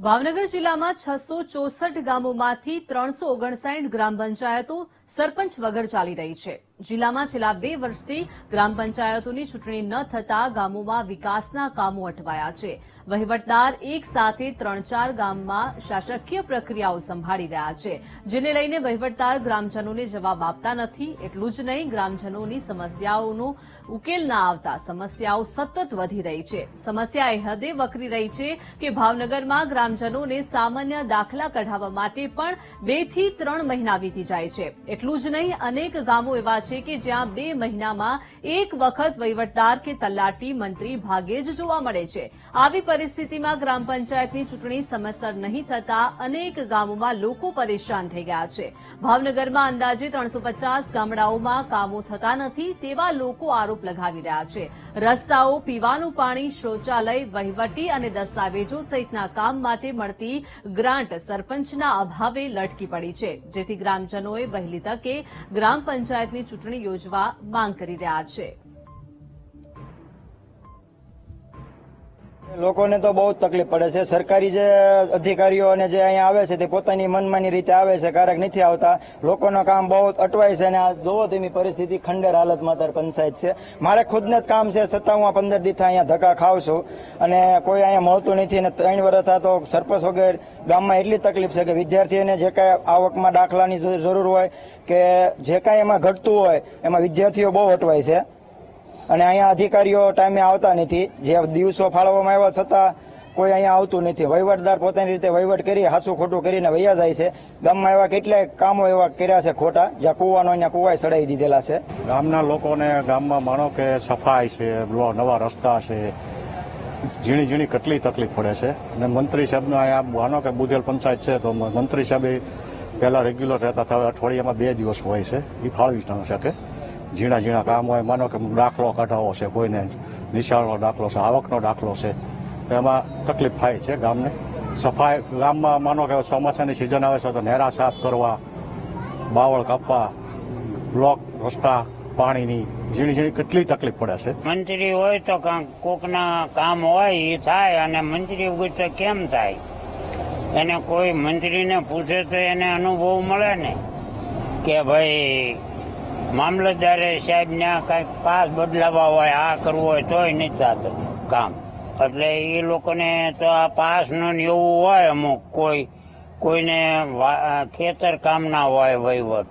ભાવનગર જિલ્લામાં છસો ચોસઠ ગામોમાંથી ત્રણસો ઓગણસાઠ ગ્રામ પંચાયતો સરપંચ વગર ચાલી રહી છે. જિલ્લામાં છેલ્લા બે વર્ષથી ગ્રામ પંચાયતોની ચૂંટણી ન થતા ગામોમાં વિકાસના કામો અટવાયા છે. વહીવટદાર એક સાથે ત્રણ ચાર ગામમાં શાસકીય પ્રક્રિયાઓ સંભાળી રહ્યા છે. જેને લઈને વહીવટદાર ગ્રામજનોને જવાબ આપતા નથી. એટલું જ નહીં, ગ્રામજનોની સમસ્યાઓનો ઉકેલ ના આવતા સમસ્યાઓ સતત વધી રહી છે. સમસ્યા એ હદે વકરી રહી છે કે ભાવનગરમાં ગ્રામજનોને સામાન્ય દાખલા કઢાવવા માટે પણ બેથી ત્રણ મહિના વીતી જાય છે. એટલું જ નહીં, અનેક ગામો એવા છે કે જ્યાં બે મહિનામાં એક વખત વહીવટદાર કે તલાટી મંત્રી ભાગે જ જોવા મળે છે. આવી પરિસ્થિતિમાં ગ્રામ પંચાયતની ચૂંટણી સમયસર નહીં થતા અનેક ગામોમાં લોકો પરેશાન થઈ ગયા છે. ભાવનગરમાં અંદાજે ત્રણસો ગામડાઓમાં કામો થતા નથી તેવા લોકો આરોપ લગાવી રહ્યા છે. રસ્તાઓ, પીવાનું પાણી, શૌચાલય, વહીવટી અને દસ્તાવેજો સહિતના કામ માટે મળતી ગ્રાન્ટ સરપંચના અભાવે લટકી પડી છે. જેથી ગ્રામજનોએ વહેલી તકે ગ્રામ પંચાયતની ચૂંટણી યોજવા માંગ કરી રહ્યા છે. લોકોને તો બહુ તકલીફ પડે છે. સરકારી જે અધિકારીઓ અને જે અહીંયા આવે છે તે પોતાની મનમાની રીતે આવે છે ક્યારેક નથી આવતા. લોકોનું કામ બહુ અટવાય છે અને આ જોવો તેની પરિસ્થિતિ ખંડેર હાલતમાં અત્યારે પંચાયત છે. મારે ખુદને જ કામ છે છતાં હું પંદર દિવસ અહીંયા ધક્કા ખાઉં છું. અને કોઈ અહીંયા મળતું નથી અને ત્રણ વર્ષ તો સરપંચ વગર ગામમાં એટલી તકલીફ છે કે વિદ્યાર્થીઓને જે કાંઈ આવકમાં દાખલાની જરૂર હોય કે જે કાંઈ એમાં ઘટતું હોય, એમાં વિદ્યાર્થીઓ બહુ અટવાય છે. અને અહીંયા અધિકારીઓ ટાઈમે આવતા નથી. જે દિવસો ફાળવવામાં આવ્યા છતાં કોઈ અહીંયા આવતું નથી. વહીવટદાર પોતાની રીતે વહીવટ કરી, હાસું ખોટું કરીને વૈયા જાય છે. ગામમાં એવા કેટલાય કામો એવા કર્યા છે ખોટા, જ્યાં કુવાનો અહીંયા કુવાય સડાઈ દીધેલા છે. ગામના લોકોને ગામમાં માનો કે સફાઈ છે નવા રસ્તા છે, ઝીણી ઝીણી કેટલી તકલીફ પડે છે. અને મંત્રી સાહેબનો અહીંયા માનો કે બુધેલ પંચાયત છે, તો મંત્રી સાહેબ પહેલાં રેગ્યુલર રહેતા હતા અઠવાડિયામાં બે દિવસ હોય છે. એ ફાળવી ન શકે. ઝીણા ઝીણા કામ હોય, માનો કે દાખલો કઢાવો છે, કોઈને નિશાળનો દાખલો છે, આવકનો દાખલો છે એમાં તકલીફ થાય છે ગામને. સફાઈ, ગામમાં માનો કે ચોમાસાની સિઝન આવે છે, તો નેરા સાફ કરવા, બાવળ કાપવા, બ્લોક, રસ્તા, પાણીની ઝીણી ઝીણી કેટલી તકલીફ પડે છે? મંત્રી હોય તો કાંક કોકના કામ હોય એ થાય અને મંત્રી વગર તો કેમ થાય? એને કોઈ મંત્રીને પૂછે તો એને અનુભવ મળે ને કે ભાઈ મામલતદારે સાહેબને કાંઈક પાસ બદલાવા હોય, આ કરવું હોય તોય નથી થતું કામ. એટલે એ લોકોને તો આ પાસનું ને એવું હોય અમુક કોઈ, કોઈને ખેતર કામ ના હોય વહીવટ.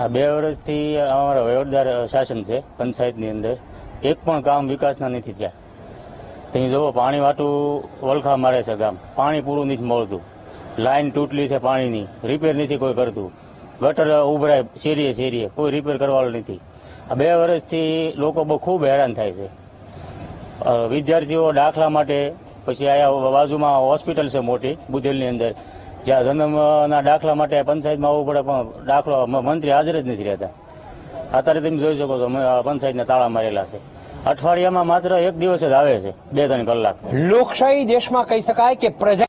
આ બે વર્ષથી અમારા વહીવટદાર શાસન છે, પંચાયતની અંદર. એક પણ કામ વિકાસના નથી થયા. તમે જુઓ, પાણી વાટું વલખા મારે છે ગામ. પાણી પૂરું નથી મળતું. લાઈન તૂટલી છે પાણીની. રિપેર નથી કોઈ કરતું. ગટર ઉભરાય, શેરીએ શેરીએ. કોઈ રિપેર કરવાનું નથી. આ બે વર્ષથી લોકો બહુ ખૂબ હેરાન થાય છે. વિદ્યાર્થીઓ દાખલા માટે, પછી આયા બાજુમાં હોસ્પિટલ છે મોટી બુધેલની અંદર. જ્યાં જન્મના દાખલા માટે પંચાયતમાં આવવું પડે, પણ દાખલો મંત્રી હાજર જ નથી રહેતા. અત્યારે તમે જોઈ શકો છો પંચાયતના તાળા મારેલા છે. અઠવાડિયામાં માત્ર એક દિવસ જ આવે છે, બે ત્રણ કલાક. લોકશાહી દેશમાં કહી શકાય કે પ્રજા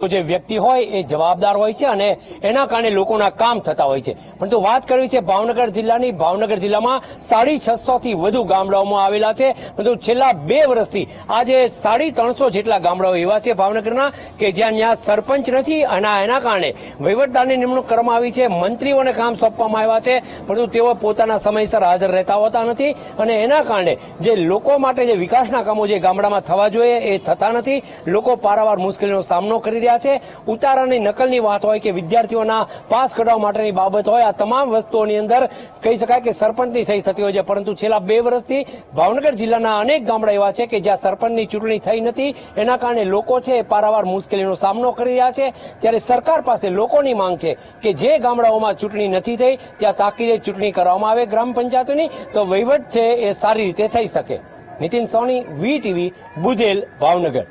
જે વ્યક્તિ હોય એ જવાબદાર હોય છે અને એના કારણે લોકોના કામ થતા હોય છે. પરંતુ વાત કરવી છે ભાવનગર જિલ્લાની. ભાવનગર જિલ્લામાં સાડી છસો થી વધુ ગામડાઓમાં આવેલા છે. પરંતુ છેલ્લા બે વર્ષથી આજે સાડી ત્રણસો જેટલા ગામડાઓ એવા છે ભાવનગરના કે જ્યાં ત્યાં સરપંચ નથી અને એના કારણે વહીવટદારની નિમણૂક કરવામાં આવી છે. મંત્રીઓને કામ સોંપવામાં આવ્યા છે. પરંતુ તેઓ પોતાના સમયસર હાજર રહેતા હોતા નથી અને એના કારણે જે લોકો માટે જે વિકાસના કામો જે ગામડામાં થવા જોઈએ એ થતા નથી. લોકો પારાવાર મુશ્કેલીનો સામનો કરી રહ્યા છે. ઉતારાની નકલની વાત હોય કે વિદ્યાર્થીઓના પાસ કઢાવવા માટેની બાબત હોય, આ તમામ વસ્તુઓની અંદર કહી શકાય કે સરપંચની સહી થતી હોય છે. પરંતુ છેલ્લા બે વર્ષથી ભાવનગર જિલ્લાના અનેક ગામડા એવા છે કે જ્યાં સરપંચની ચૂંટણી થઈ નથી. એના કારણે લોકો છે એ પારાવાર મુશ્કેલીનો સામનો કરી રહ્યા છે. ત્યારે સરકાર પાસે લોકોની માંગ છે કે જે ગામડાઓમાં ચૂંટણી નથી થઈ, ત્યાં તાકીદે ચૂંટણી કરવામાં આવે ગ્રામ પંચાયતોની, તો વહીવટ છે એ સારી રીતે થઈ શકે. Nitin Soni, V TV, Budhel, Bhavnagar.